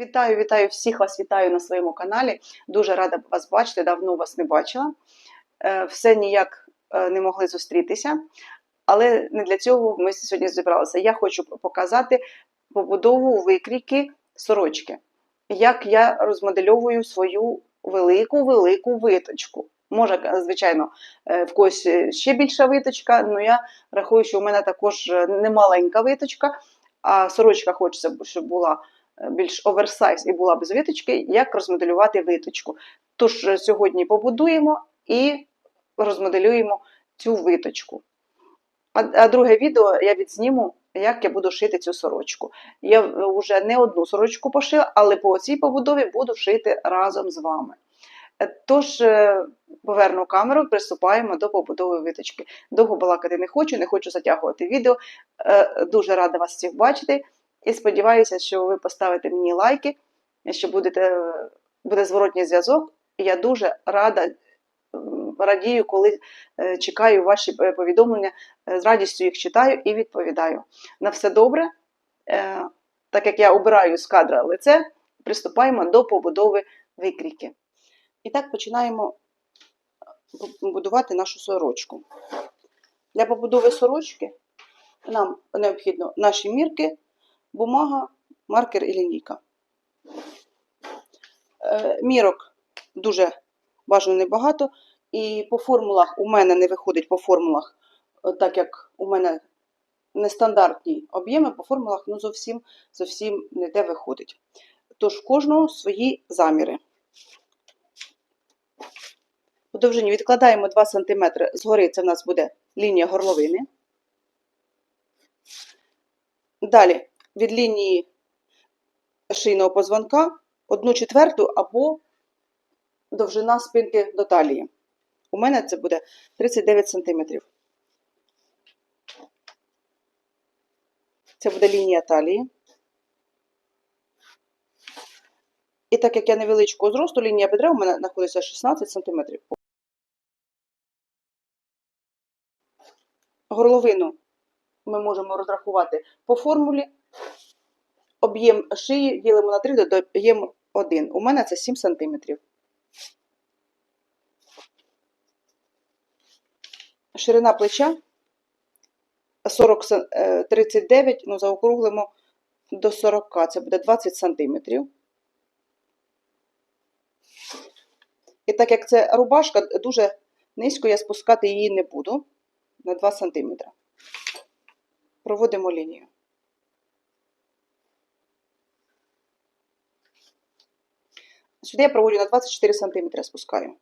Вітаю, вітаю всіх вас, вітаю на своєму каналі. Дуже рада вас бачити, давно вас не бачила. Е, Все ніяк е, не могли зустрітися, але не для цього ми сьогодні зібралися. Я хочу показати побудову викрійки сорочки, як я розмодельовую свою велику-велику виточку. Може, звичайно, е, в когось ще більша виточка, але я рахую, що у мене також не маленька виточка, а сорочка хочеться, щоб була е, більш оверсайз і була без виточки, як розмоделювати виточку. Тож е, сьогодні побудуємо і розмоделюємо цю виточку. А, а друге відео я відзніму, як я буду шити цю сорочку. Я вже не одну сорочку пошила, але по цій побудові буду шити разом з вами. Тож, е, поверну камеру, приступаємо до побудови виточки. Довго балакати не хочу, не хочу затягувати відео. Е, Дуже рада вас всіх бачити. І сподіваюся, що ви поставите мені лайки, що будете, буде зворотній зв'язок. Я дуже рада, радію, коли е, чекаю ваші повідомлення, з радістю їх читаю і відповідаю. На все добре. Так як я обираю з кадра лице, приступаємо до побудови викрійки. І так починаємо будувати нашу сорочку. Для побудови сорочки нам необхідно наші мірки, бумага, маркер і лінійка. Е, Мірок дуже бажано небагато, і по формулах у мене не виходить по формулах, е, так як у мене нестандартні об'єми, по формулах ну, зовсім, зовсім не де виходить. Тож в кожного свої заміри. По довжині відкладаємо 2 см згори, це в нас буде лінія горловини. Далі від лінії шийного позвонка 1 четверту або довжина спинки до талії. У мене це буде 39 см. Це буде лінія талії. І так як я невеличкого зросту, лінія бедра у мене знаходиться 16 см. Горловину ми можемо розрахувати по формулі. Об'єм шиї ділимо на 3, додаємо 1. У мене це 7 см. Ширина плеча 40, е, 39, ну заокруглимо до 40, це буде 20 см. І так як це рубашка, дуже низько я спускати її не буду на 2 см. Проводимо лінію. Сюди я проводжу на 24 см спускаю.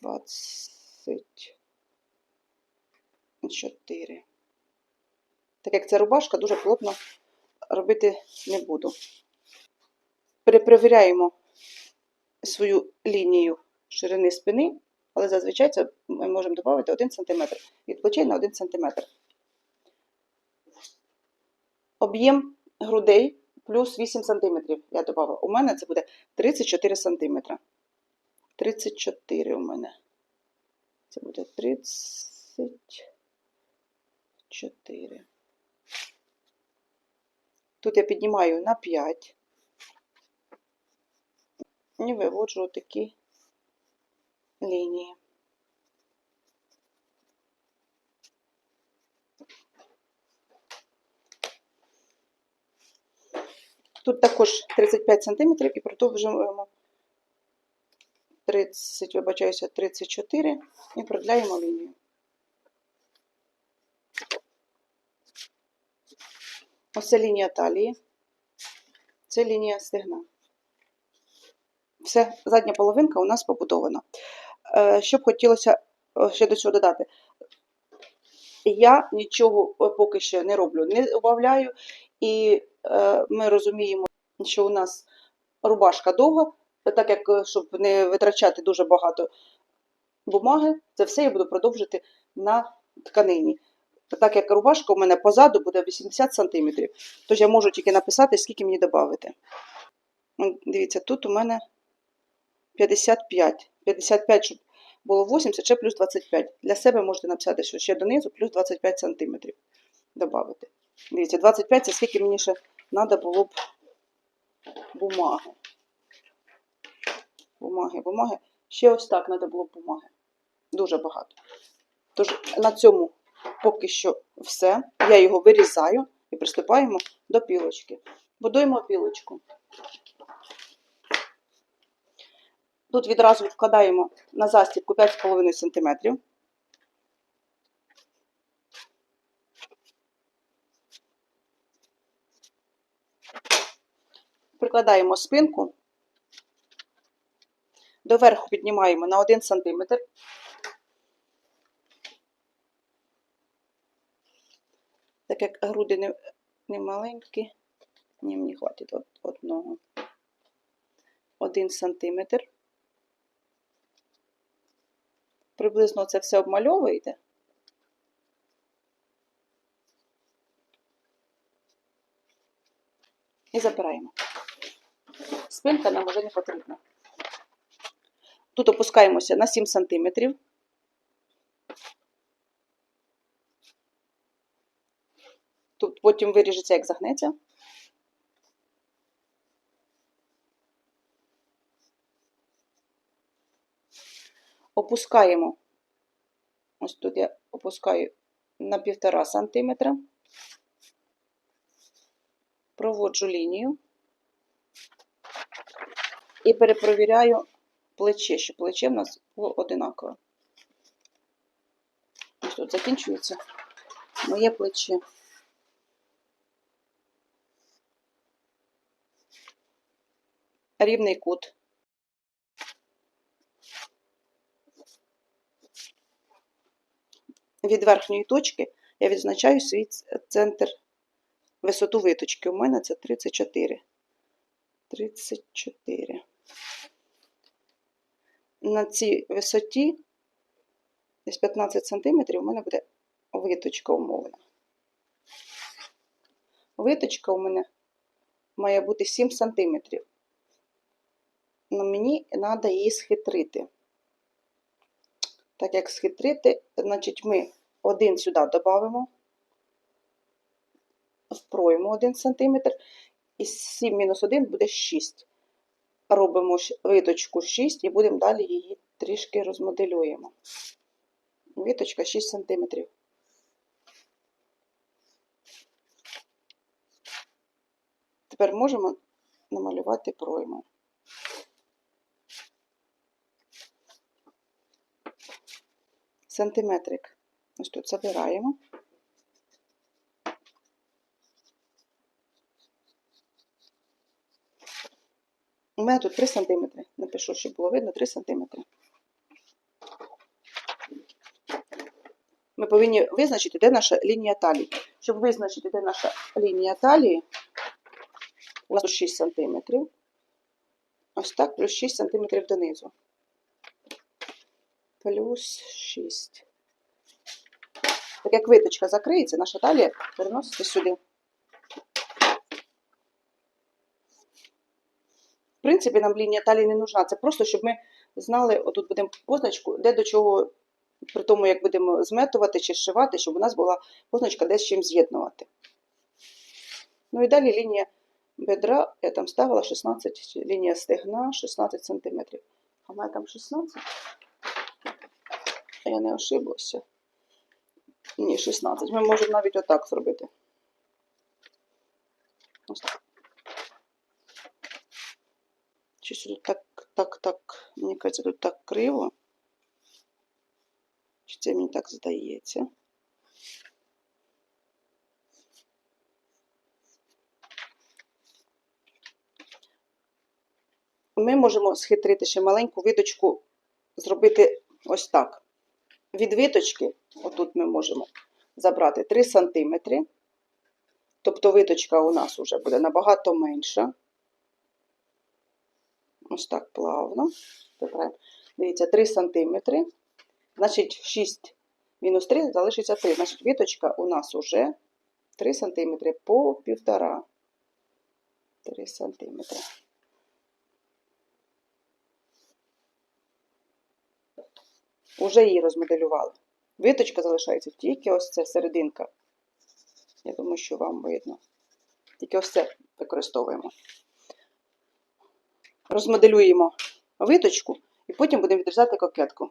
24. Так як це рубашка, дуже плотно робити не буду. Перепровіряємо свою лінію ширини спини, але зазвичай це ми можемо додати 1 см. Від плечей на 1 см. Об'єм грудей плюс 8 см я додала. У мене це буде 34 см. 34 у мене. Це буде 34. Тут я піднімаю на 5. І виводжу такі лінії. Тут також 35 см і продовжуємо 30, вибачаюся, 34 і продляємо лінію. Ось це лінія талії, це лінія стегна. Все, задня половинка у нас побудована. Е, Що б хотілося е, ще до цього додати? Я нічого е, поки що не роблю, не убавляю, і ми розуміємо, що у нас рубашка довга, так як щоб не витрачати дуже багато бумаги, це все я буду продовжити на тканині. Так як рубашка у мене позаду буде 80 см, тож я можу тільки написати, скільки мені додати. Дивіться, тут у мене 55. 55, щоб було 80, ще плюс 25. Для себе можете написати, що ще донизу плюс 25 см додати. Дивіться, 25 це скільки мені ще треба було б бумаги. Бумаги, бумаги. Ще ось так треба було б бумаги. Дуже багато. Тож на цьому поки що все. Я його вирізаю і приступаємо до пілочки. Будуємо пілочку. Тут відразу вкладаємо на застібку 5,5 см. Прикладаємо спинку, доверху піднімаємо на 1 см. Так як груди не, не маленькі, ні, мені хватить одного. 1 сантиметр. Приблизно це все обмальовуєте. І забираємо. Спинка нам вже не потрібна. Тут опускаємося на 7 сантиметрів. Тут потім виріжеться, як загнеться. Опускаємо. Ось тут я опускаю на півтора сантиметра. Проводжу лінію і перепровіряю плече, щоб плече в нас було одинакове. Ось тут закінчується моє плече. Рівний кут. Від верхньої точки я відзначаю свій центр висоту виточки. У мене це 34. 34. На цій висоті, десь 15 см, у мене буде виточка умовна. Виточка у мене має бути 7 см. Но мені треба її схитрити. Так як схитрити, значить ми один сюди додамо, впроємо 1 см, і 7 мінус 1 буде 6. Робимо виточку 6 і будемо далі її трішки розмоделюємо. Виточка 6 см. Тепер можемо намалювати пройму. Сантиметрик. Ось тут забираємо. У мене тут 3 см. Напишу, щоб було видно 3 см. Ми повинні визначити, де наша лінія талії. Щоб визначити, де наша лінія талії, у нас 6 см. Ось так, плюс 6 см донизу. Плюс 6. Так як виточка закриється, наша талія переноситься сюди. В принципі, нам лінія талії не нужна. Це просто, щоб ми знали, отут будемо позначку, де до чого, при тому, як будемо зметувати чи зшивати, щоб у нас була позначка, де з чим з'єднувати. Ну і далі лінія бедра, я там ставила 16, лінія стегна 16 см. А в мене там 16. Я не ошиблася. Ні, 16. Ми можемо навіть отак зробити. Ось так. Щось тут так, так, так, мені кажеться, тут так криво. Чи це мені так здається? Ми можемо схитрити ще маленьку виточку, зробити ось так. Від виточки, отут ми можемо забрати 3 см. Тобто виточка у нас вже буде набагато менша. Ось так плавно. Дивіться, 3 см. Значить, 6 мінус 3 залишиться 3. Значить, віточка у нас уже 3 см по півтора. 3 см. Уже її розмоделювали. Виточка залишається тільки ось це серединка. Я думаю, що вам видно. Тільки ось це використовуємо. Розмоделюємо виточку і потім будемо відрізати кокетку.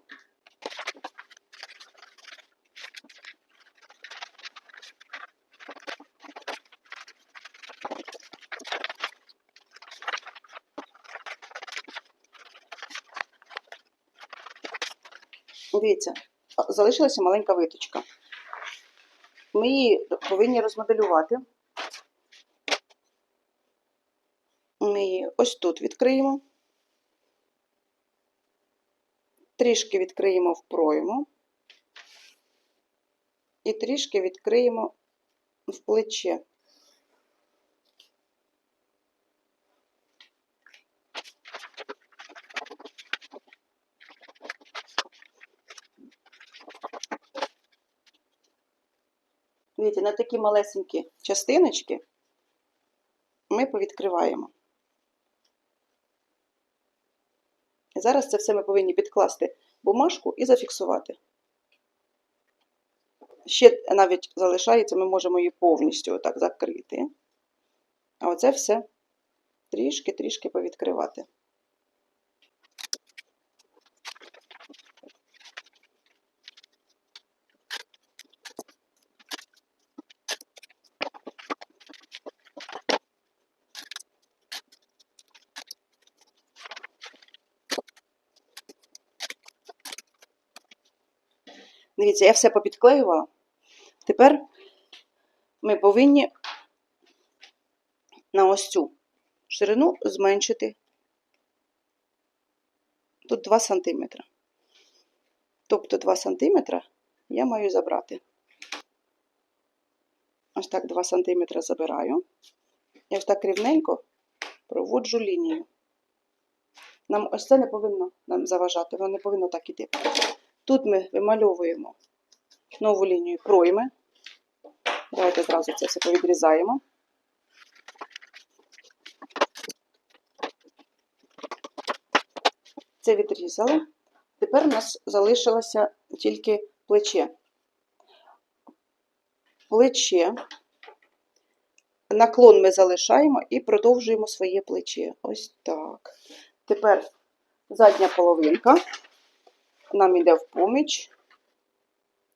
Дивіться, а, залишилася маленька виточка. Ми її повинні розмоделювати. Ми її ось тут відкриємо. Трішки відкриємо в пройму. І трішки відкриємо в плече. Дивіться, на такі малесенькі частиночки ми повідкриваємо. І зараз це все ми повинні підкласти бумажку і зафіксувати. Ще навіть залишається, ми можемо її повністю отак закрити. А оце все трішки-трішки повідкривати. Дивіться, я все попідклеювала. Тепер ми повинні на ось цю ширину зменшити тут 2 см. Тобто 2 см я маю забрати. Ось так 2 см забираю. І ось так рівненько проводжу лінію. Нам ось це не повинно нам заважати, воно не повинно так іти. Тут ми вимальовуємо нову лінію пройми. Давайте зразу це все повідрізаємо. Це відрізали. Тепер у нас залишилося тільки плече. Плече. Наклон ми залишаємо і продовжуємо своє плече. Ось так. Тепер задня половинка нам йде в поміч.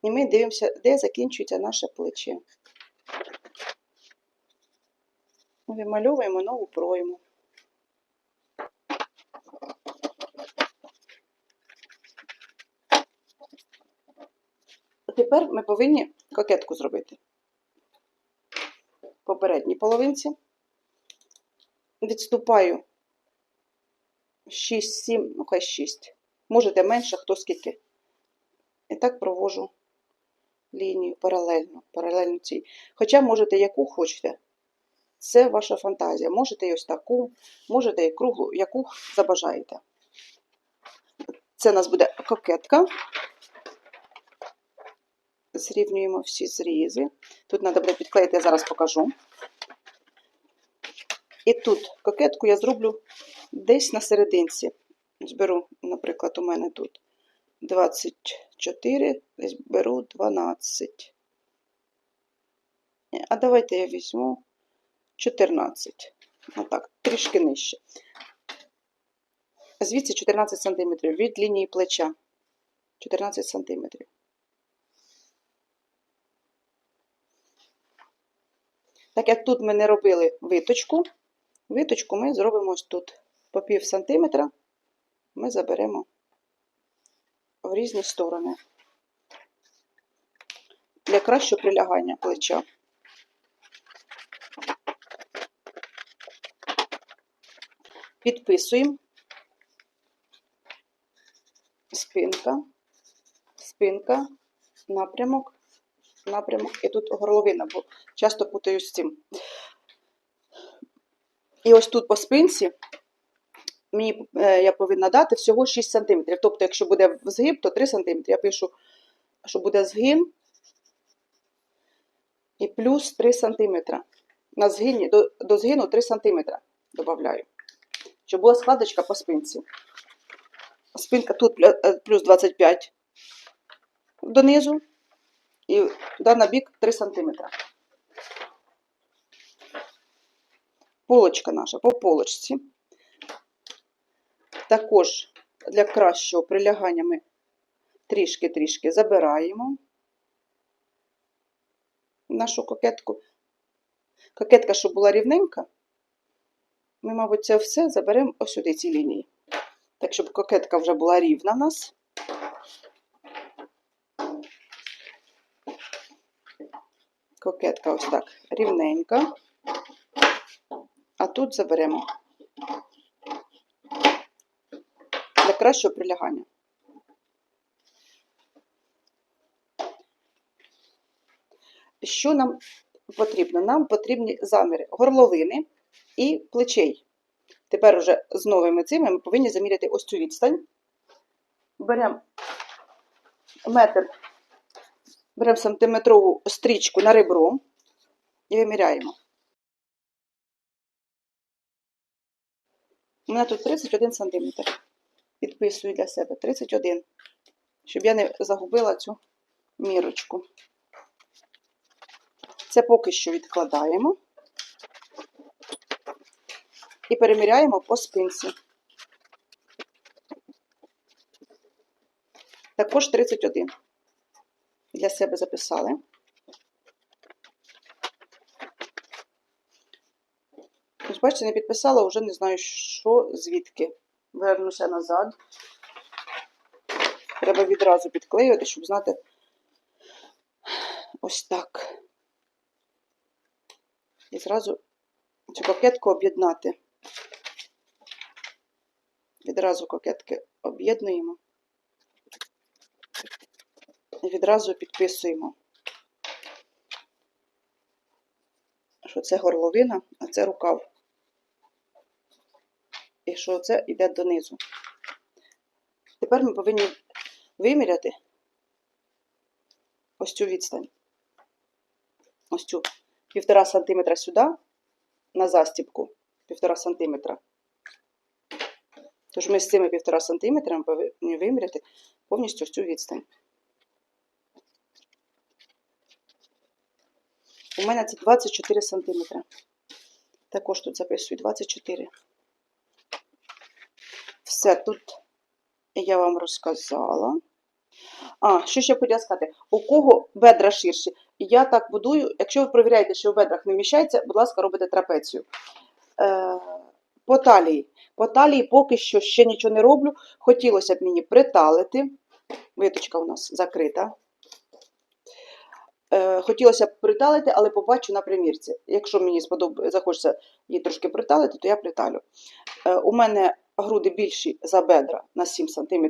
І ми дивимося, де закінчується наше плече. Вимальовуємо нову пройму. Тепер ми повинні кокетку зробити. Попередній половинці. Відступаю 6-7, ну хай 6. Можете менше, хто скільки. І так провожу лінію паралельно, паралельно цій. Хоча можете яку хочете. Це ваша фантазія. Можете і ось таку, можете і круглу, яку забажаєте. Це у нас буде кокетка. Зрівнюємо всі зрізи. Тут треба буде підклеїти, я зараз покажу. І тут кокетку я зроблю десь на серединці. Зберу, наприклад, у мене тут 24, десь беру 12. А давайте я візьму 14. Отак, трішки нижче. Звідси 14 см від лінії плеча. 14 см. Так як тут ми не робили виточку, виточку ми зробимо ось тут по пів сантиметра ми заберемо в різні сторони для кращого прилягання плеча. Підписуємо. Спинка, спинка, напрямок, напрямок. І тут горловина, бо часто путаю з цим. І ось тут по спинці мені е, я повинна дати всього 6 см. Тобто, якщо буде згиб, то 3 см. Я пишу, що буде згин і плюс 3 см. На згині, до, до згину 3 см додаю. Щоб була складочка по спинці. Спинка тут плюс 25 донизу і туди на бік 3 см. Полочка наша по полочці. Також для кращого прилягання ми трішки-трішки забираємо нашу кокетку. Кокетка, щоб була рівненька, ми, мабуть, це все заберемо ось сюди ці лінії. Так, щоб кокетка вже була рівна в нас. Кокетка ось так рівненька. А тут заберемо кращого прилягання. Що нам потрібно? Нам потрібні заміри горловини і плечей. Тепер уже з новими цими ми повинні заміряти ось цю відстань. Беремо метр, беремо сантиметрову стрічку на ребро і виміряємо. У мене тут 31 сантиметр. Підписую для себе 31, щоб я не загубила цю мірочку. Це поки що відкладаємо і переміряємо по спинці. Також 31. Для себе записали. Ось, бачите, не підписала, вже не знаю, що, звідки. Вернуся назад. Треба відразу підклеювати, щоб знати ось так. І зразу цю кокетку об'єднати. Відразу кокетки об'єднуємо. І відразу підписуємо, що це горловина, а це рукав. І що це йде донизу. Тепер ми повинні виміряти ось цю відстань. Ось цю півтора сантиметра сюди, на застібку, півтора сантиметра. Тож ми з цими півтора сантиметрами повинні виміряти повністю цю відстань. У мене це 24 сантиметри. Також тут записую 24. Все, тут я вам розказала. А, що ще хотіла сказати? У кого бедра ширші? Я так будую, якщо ви перевіряєте, що в бедрах не вміщається, будь ласка, робите трапецію. Е, по талії. По талії поки що ще нічого не роблю. Хотілося б мені приталити. Виточка у нас закрита. Е, хотілося б приталити, але побачу на примірці. Якщо мені сподоб... захочеться її трошки приталити, то я приталю. Е, у мене груди більші за бедра на 7 см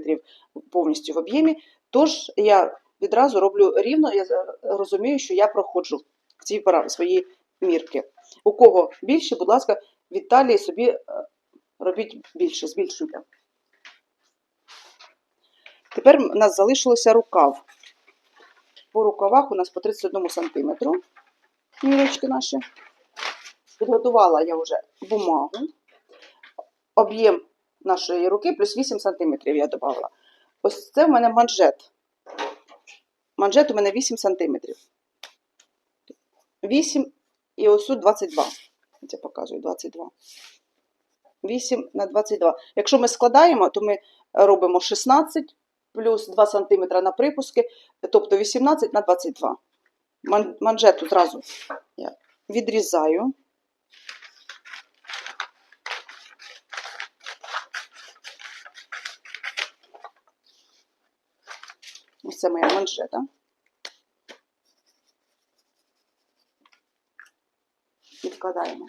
повністю в об'ємі, тож я відразу роблю рівно, я розумію, що я проходжу в ці свої мірки. У кого більше, будь ласка, від талії собі е, робіть більше, збільшуйте. Тепер у нас залишилося рукав. По рукавах у нас по 31 см. Мірочки наші. Підготувала я вже бумагу. Об'єм нашої руки плюс 8 см я додала. Ось це в мене манжет. Манжет у мене 8 см. 8 і ось тут 22. Я показую 22. 8 на 22. Якщо ми складаємо, то ми робимо 16 плюс 2 см на припуски, тобто 18 на 22. Манжету зразу я відрізаю. Ось це моя манжета. Відкладаємо.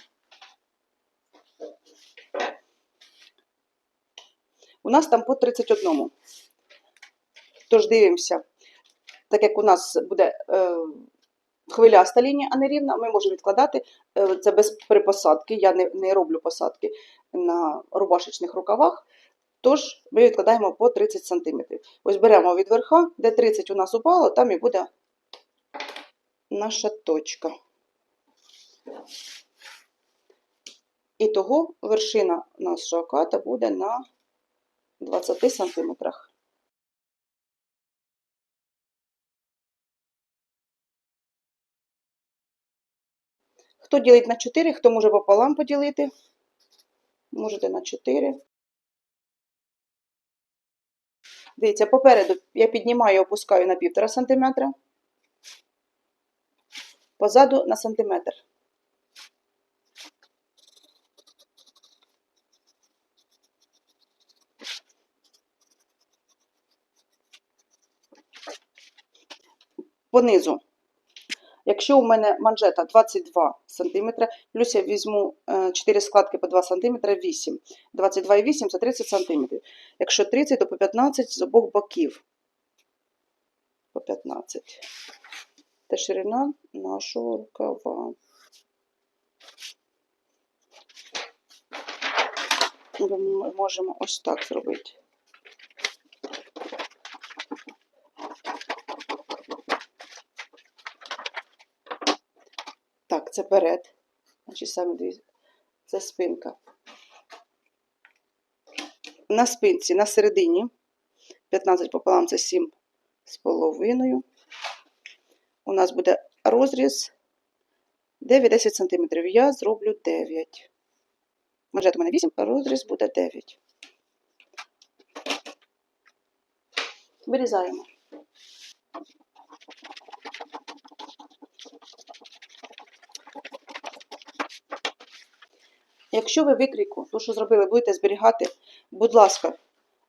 У нас там по 31. Тож дивимося, так як у нас буде е, хвиляста лінія, а не рівна, ми можемо відкладати е, це без припосадки. Я не, не роблю посадки на рубашечних рукавах. Тож ми відкладаємо по 30 см. Ось беремо від верха, де 30 у нас упало, там і буде наша точка. І того вершина нашого ката буде на 20 см. Хто ділить на 4, хто може пополам поділити, можете на 4. Дивіться, попереду я піднімаю, опускаю на 1,5 см. Позаду на сантиметр. Понизу. Якщо у мене манжета 22 см, плюс я візьму е, 4 складки по 2 см, 8. 22,8 це 30 см. Якщо 30, то по 15 з обох боків. По 15. Це ширина нашого рукава. Ми можемо ось так зробити. Так, це перед. Значить, саме дві. Це спинка. На спинці, на середині. 15 пополам це 7 з половиною. У нас буде розріз 9-10 см. Я зроблю 9. Манжет у мене 8, а розріз буде 9. Вирізаємо. Якщо ви викрійку, то що зробили, будете зберігати, будь ласка,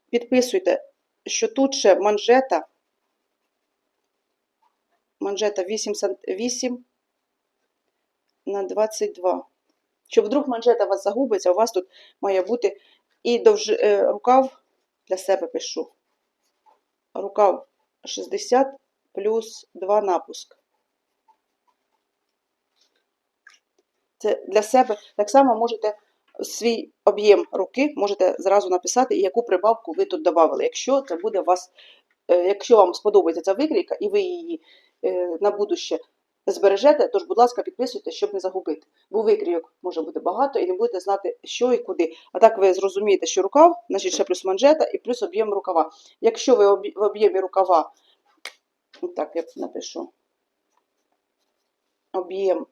підписуйте, що тут ще манжета, манжета 8, сан- 8 на 22. Щоб вдруг манжета у вас загубиться, у вас тут має бути і довж... е, рукав для себе пишу. Рукав 60 плюс 2 напуск. Це для себе так само можете свій об'єм руки можете зразу написати, яку прибавку ви тут додали. Якщо це буде вас, е, якщо вам сподобається ця викрійка, і ви її е, на будуще збережете, тож, будь ласка, підписуйте, щоб не загубити. Бо викрійок може бути багато, і не будете знати, що і куди. А так ви зрозумієте, що рукав, значить ще плюс манжета і плюс об'єм рукава. Якщо ви в об'ємі рукава, так я напишу, об'єм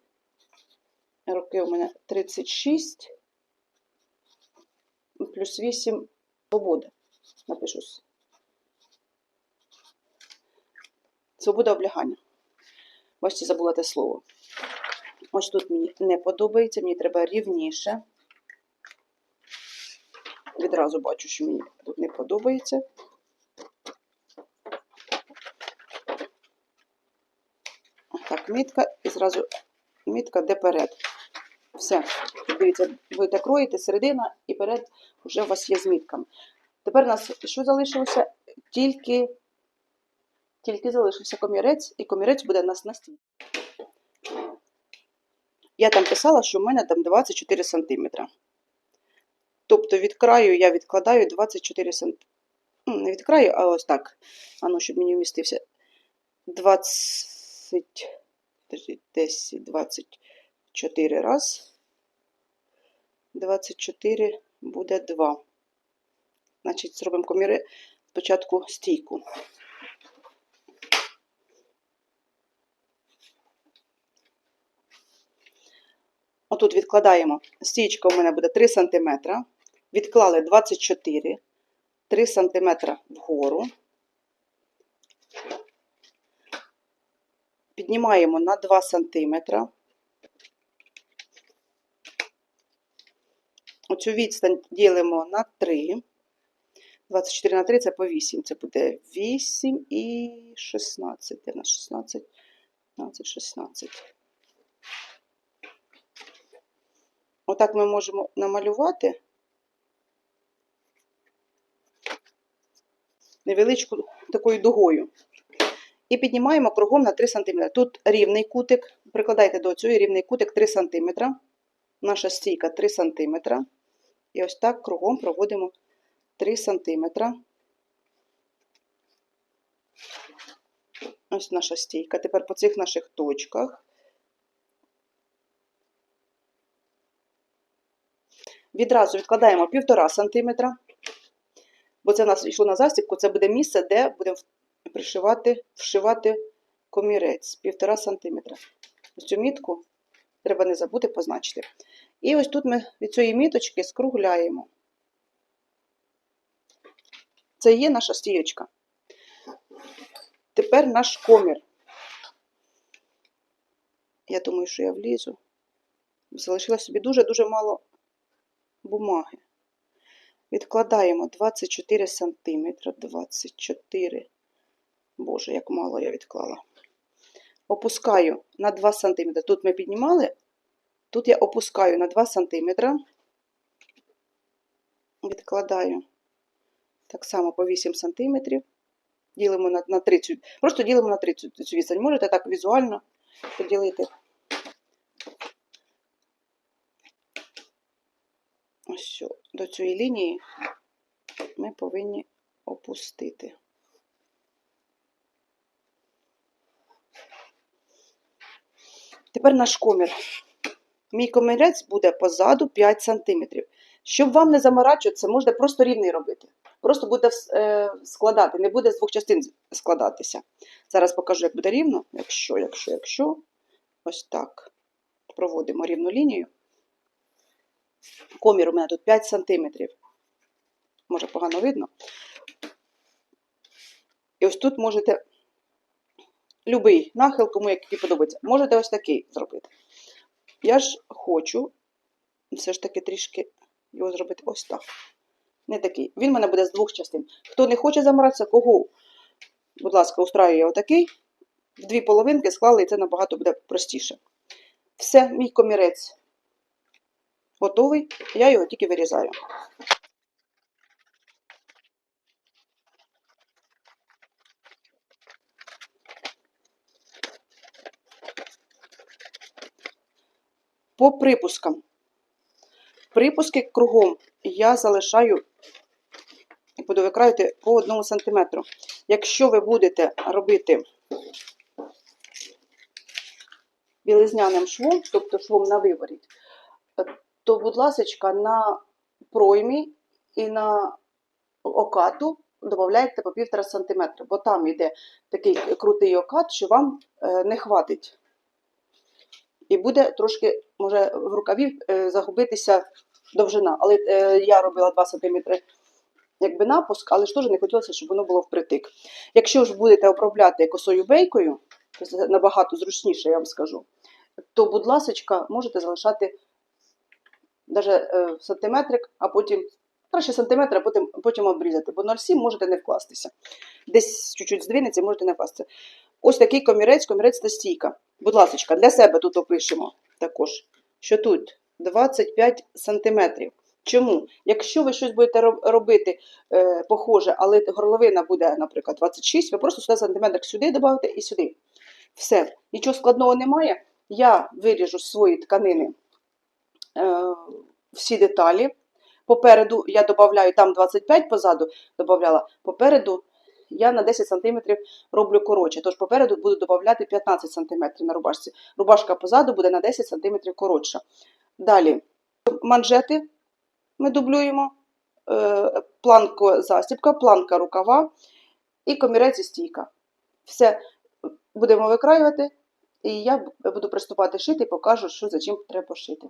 руки у мене 36, плюс 8 свобода. Напишу. Свобода облягання. Бачите, забула те слово. Ось тут мені не подобається, мені треба рівніше. Відразу бачу, що мені тут не подобається. Так, мітка і зразу мітка де перед. Все. Дивіться, ви так кроїте середина і перед вже у вас є з мітками. Тепер у нас що залишилося? Тільки, тільки залишився комірець, і комірець буде у нас на стіні. Я там писала, що в мене там 24 см. Тобто від краю я відкладаю 24 см. Не від краю, а ось так. А ну, щоб мені вмістився. 20, подожди, 10, 24 раз. 24 буде 2. Значить, зробимо коміри спочатку стійку. Отут відкладаємо. Стійка у мене буде 3 см. Відклали 24, 3 см вгору. Піднімаємо на 2 см. Оцю відстань ділимо на 3. 24 на 3 це по 8. Це буде 8 і 16. Де в нас 16? 15, 16. Отак ми можемо намалювати невеличку такою дугою. І піднімаємо кругом на 3 см. Тут рівний кутик. Прикладайте до цього рівний кутик 3 см. Наша стійка 3 см. І ось так кругом проводимо 3 см. Ось наша стійка. Тепер по цих наших точках. Відразу відкладаємо 1,5 см. Бо це в нас йшло на застібку, це буде місце, де будемо пришивати, вшивати комірець 1,5 см. Ось цю мітку Треба не забути позначити. І ось тут ми від цієї міточки скругляємо. Це є наша стієчка. Тепер наш комір. Я думаю, що я влізу. Залишилось собі дуже-дуже мало бумаги. Відкладаємо 24 см. 24. Боже, як мало я відклала. Опускаю на 2 см. Тут ми піднімали, тут я опускаю на 2 см. Відкладаю так само по 8 см. Ділимо на, на 30. Просто ділимо на 30 цю відстань. Можете так візуально поділити. Ось до цієї лінії ми повинні опустити. Тепер наш комір. Мій комірець буде позаду 5 см. Щоб вам не заморачуватися, можна просто рівний робити. Просто буде е, складати, не буде з двох частин складатися. Зараз покажу, як буде рівно. Якщо, якщо, якщо. Ось так. Проводимо рівну лінію. Комір у мене тут 5 см. Може, погано видно. І ось тут можете любий нахил, кому який подобається. Можете ось такий зробити. Я ж хочу все ж таки трішки його зробити ось так. Не такий. Він в мене буде з двох частин. Хто не хоче замиратися, кого, будь ласка, устраює отакий. В дві половинки склали, і це набагато буде простіше. Все, мій комірець готовий, я його тільки вирізаю. По припускам. Припуски кругом я залишаю буду викраювати по 1 см. Якщо ви будете робити білизняним швом, тобто швом на виворіт, то, будь ласка, на проймі і на окату додайте по 1,5 см, бо там йде такий крутий окат, що вам е, не хватить. І буде трошки, може, в рукаві е, загубитися довжина. Але е, я робила 2 см якби напуск, але ж теж не хотілося, щоб воно було впритик. Якщо ж будете обробляти косою бейкою, це набагато зручніше, я вам скажу, то, будь ласка, можете залишати навіть е, сантиметрик, а потім краще сантиметр, а потім, потім обрізати, бо 0,7 можете не вкластися. Десь чуть-чуть здвинеться, можете не вкластися. Ось такий комірець, комірець та стійка. Будь ласка, для себе тут опишемо також, що тут 25 сантиметрів. Чому? Якщо ви щось будете робити е, похоже, але горловина буде, наприклад, 26, ви просто сюди сантиметр сюди додавите і сюди. Все. Нічого складного немає. Я виріжу свої тканини е, всі деталі. Попереду я додаю, там 25 позаду додавала, попереду я на 10 см роблю коротше. Тож попереду буду додати 15 см на рубашці. Рубашка позаду буде на 10 см коротша. Далі манжети ми дублюємо, е, планка застібка, планка рукава і комірець і стійка. Все будемо викраювати, і я буду приступати шити і покажу, що за чим треба шити.